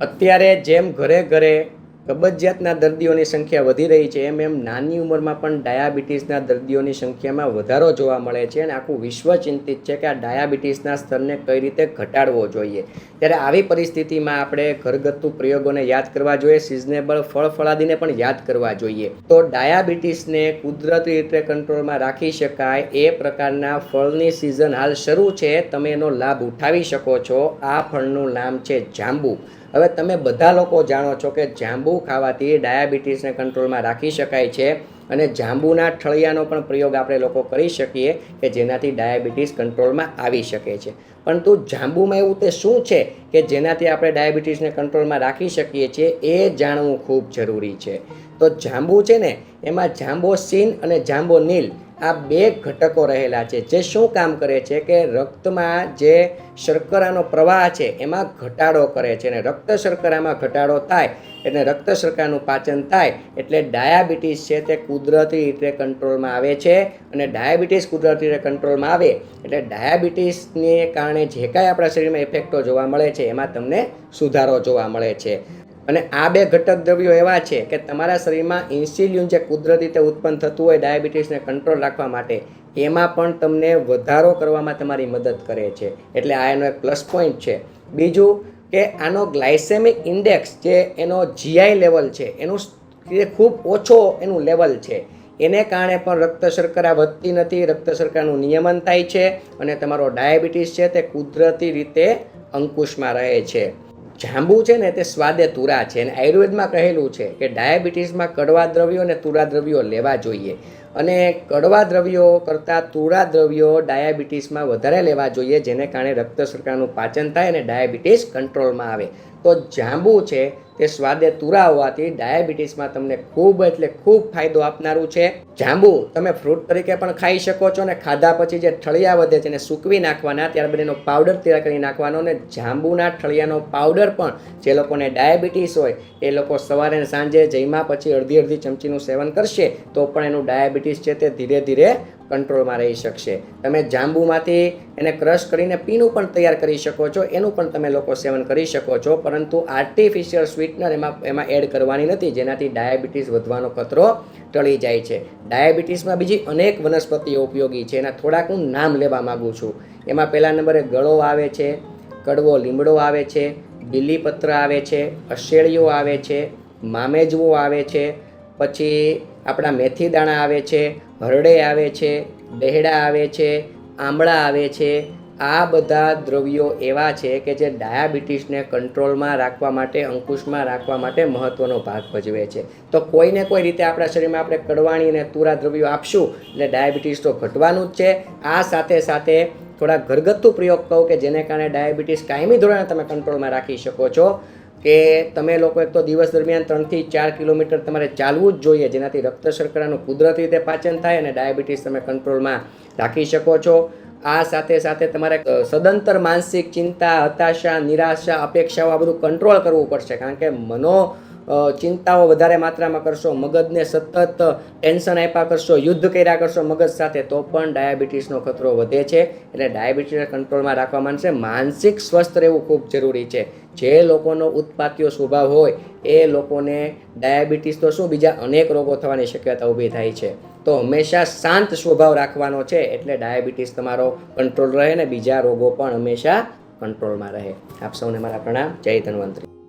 અત્યારે જેમ ઘરે ઘરે કબજિયાતના દર્દીઓની સંખ્યા વધી રહી છે, એમ એમ નાની ઉંમરમાં પણ ડાયાબિટીસના દર્દીઓની સંખ્યામાં વધારો જોવા મળે છે અને આખું વિશ્વ ચિંતિત છે કે આ ડાયાબિટીસના સ્તરને કઈ રીતે ઘટાડવો જોઈએ. ત્યારે આવી પરિસ્થિતિમાં આપણે ઘરગથ્થુ પ્રયોગોને યાદ કરવા જોઈએ સિઝનેબલ ફળ ફળાદીને પણ યાદ કરવા જોઈએ. તો ડાયાબિટીસને કુદરતી રીતે કંટ્રોલમાં રાખી શકાય એ પ્રકારના ફળની સિઝન હાલ શરૂ છે. તમે એનો લાભ ઉઠાવી શકો છો. આ ફળનું નામ છે જાંબુ. હવે તમે બધા લોકો જાણો છો કે જાંબુ ખાવાથી ડાયાબિટીસને કંટ્રોલમાં રાખી શકાય છે. અને જાંબુના ઠળિયાનો પણ પ્રયોગ આપણે લોકો કરી શકીએ કે જેનાથી ડાયાબિટીસ કંટ્રોલમાં આવી શકે છે. પરંતુ જાંબુમાં એવું તે શું છે કે જેનાથી આપણે ડાયાબિટીસને કંટ્રોલમાં રાખી શકીએ છીએ એ જાણવું ખૂબ જરૂરી છે. તો જાંબુ છે ને, એમાં જાંબો સીન અને જાંબોનીલ આ બે ઘટકો રહેલા છે. જે શું કામ કરે છે કે રક્તમાં જે શર્કરાનો પ્રવાહ છે, એમાં ઘટાડો કરે છે અને રક્ત શર્કરામાં ઘટાડો થાય એટલે રક્ત શર્કરાનું પાચન થાય એટલે ડાયાબિટીસ છે તે કુદરતી રીતે કંટ્રોલમાં આવે છે અને ડાયાબિટીસ કુદરતી રીતે કંટ્રોલમાં આવે એટલે ડાયાબિટીસને કારણે જે કાંઈ આપણા શરીરમાં ઇફેક્ટો જોવા મળે છે, એમાં તમને સુધારો જોવા મળે છે. અને આ બે ઘટક દ્રવ્યો એવા છે કે તમારા શરીરમાં ઇન્સ્યુલિન જે કુદરતી રીતે ઉત્પન્ન થતું હોય, ડાયાબિટીસને કંટ્રોલ રાખવા માટે, એમાં પણ તમને વધારો કરવામાં તમારી મદદ કરે છે. એટલે આ એનો એક પ્લસ પોઈન્ટ છે. બીજું કે આનો ગ્લાયસેમિક ઇન્ડેક્સ જે એનો જીઆઈ લેવલ છે, એનું જે ખૂબ ઓછો એનું લેવલ છે. એને કારણે પણ રક્ત શર્કરા વધતી નથી, રક્ત શર્કરાનું નિયમન થાય છે અને તમારો ડાયાબિટીસ છે તે કુદરતી રીતે અંકુશમાં રહે છે. જાંબુ છે ને તે સ્વાદે તુરા છે અને આયુર્વેદમાં કહેલું છે કે ડાયાબિટીસમાં કડવા દ્રવ્યો અને તુરા દ્રવ્યો લેવા જોઈએ. અને કડવા દ્રવ્યો કરતાં તુળા દ્રવ્યો ડાયાબિટીસમાં વધારે લેવા જોઈએ, જેને કારણે રક્ત શર્કરાનું પાચન થાય અને ડાયાબિટીસ કંટ્રોલમાં આવે. તો જાંબુ છે તે સ્વાદે તુરા હોવાથી ડાયાબિટીસમાં તમને ખૂબ એટલે ખૂબ ફાયદો આપનારું છે. જાંબુ તમે ફ્રૂટ તરીકે પણ ખાઈ શકો છો અને ખાધા પછી જે ઠળિયા વધે છે એને સૂકવી નાખવાના ત્યારબાદ એનો પાવડર તૈયાર કરી નાખવાનો અને જાંબુના ઠળિયાનો પાવડર પણ જે લોકોને ડાયાબિટીસ હોય એ લોકો સવારે સાંજે જમ્યા પછી અડધી અડધી ચમચીનું સેવન કરશે તો પણ એનું ડાયાબિટીસ છે તે ધીરે ધીરે કંટ્રોલમાં રહી શકશે. તમે જાંબુમાંથી એને ક્રશ કરીને પીણું પણ તૈયાર કરી શકો છો, એનું પણ તમે લોકો સેવન કરી શકો છો, પરંતુ આર્ટિફિશિયલ સ્વીટનર એમાં એમાં એડ કરવાની નથી, જેનાથી ડાયાબિટીસ વધવાનો ખતરો ટળી જાય છે. ડાયાબિટીસમાં બીજી અનેક વનસ્પતિઓ ઉપયોગી છે, એના થોડાક હું નામ લેવા માગું છું. એમાં પહેલા નંબરે ગળો આવે છે, કડવો લીમડો આવે છે, બીલીપત્ર આવે છે અશેળીઓ આવે છે, મામેજવો આવે છે પછી આપણા મેથી દાણા આવે છે, હરડે આવે છે, બેહડા આવે છે, આંબળા આવે છે, આ બધા દ્રવ્યો એવા છે કે જે ડાયાબિટીસને કંટ્રોલમાં રાખવા માટે, અંકુશમાં રાખવા માટે મહત્ત્વનો ભાગ ભજવે છે. તો કોઈને કોઈ રીતે આપણા શરીરમાં આપણે કડવાણી અને તુરા દ્રવ્યો આપશું, એટલે ડાયાબિટીસ તો ઘટવાનું જ છે. આ સાથે સાથે થોડા ઘરગથ્થુ પ્રયોગ કહું કે જેને કારણે ડાયાબિટીસ કાયમી ધોરણે તમે કંટ્રોલમાં રાખી શકો છો. કે તમે લોકો એક તો દિવસ દરમિયાન ત્રણથી ચાર કિલોમીટર તમારે ચાલવું જ જોઈએ, જેનાથી રક્ત શર્કરાનું કુદરતી રીતે પાચન થાય અને ડાયાબિટીસ તમે કંટ્રોલમાં રાખી શકો છો. આ સાથે સાથે તમારે સદંતર માનસિક ચિંતા, હતાશા, નિરાશા, અપેક્ષાઓ આ બધું કંટ્રોલ કરવું પડશે, કારણ કે મનો ચિંતાઓ વધારે માત્રામાં કરશો, મગજને સતત ટેન્શન આપ્યા કરશો, યુદ્ધ કર્યા કરશો, મગજ સાથે, તો પણ ડાયાબિટીસનો ખતરો વધે છે. એટલે ડાયાબિટીસને કંટ્રોલમાં રાખવા માંડશે માનસિક સ્વસ્થ રહેવું ખૂબ જરૂરી છે. જે લોકોનો ઉત્પાત્યો સ્વભાવ હોય, એ લોકોને ડાયાબિટીસ તો શું, બીજા અનેક રોગો થવાની શક્યતા ઊભી થાય છે. તો હંમેશા શાંત સ્વભાવ રાખવાનો છે, એટલે ડાયાબિટીસ તમારો કંટ્રોલ રહે ને બીજા રોગો પણ હંમેશા કંટ્રોલમાં રહે. આપ સૌને મારા પ્રણામ. જય ધન્વંતરી.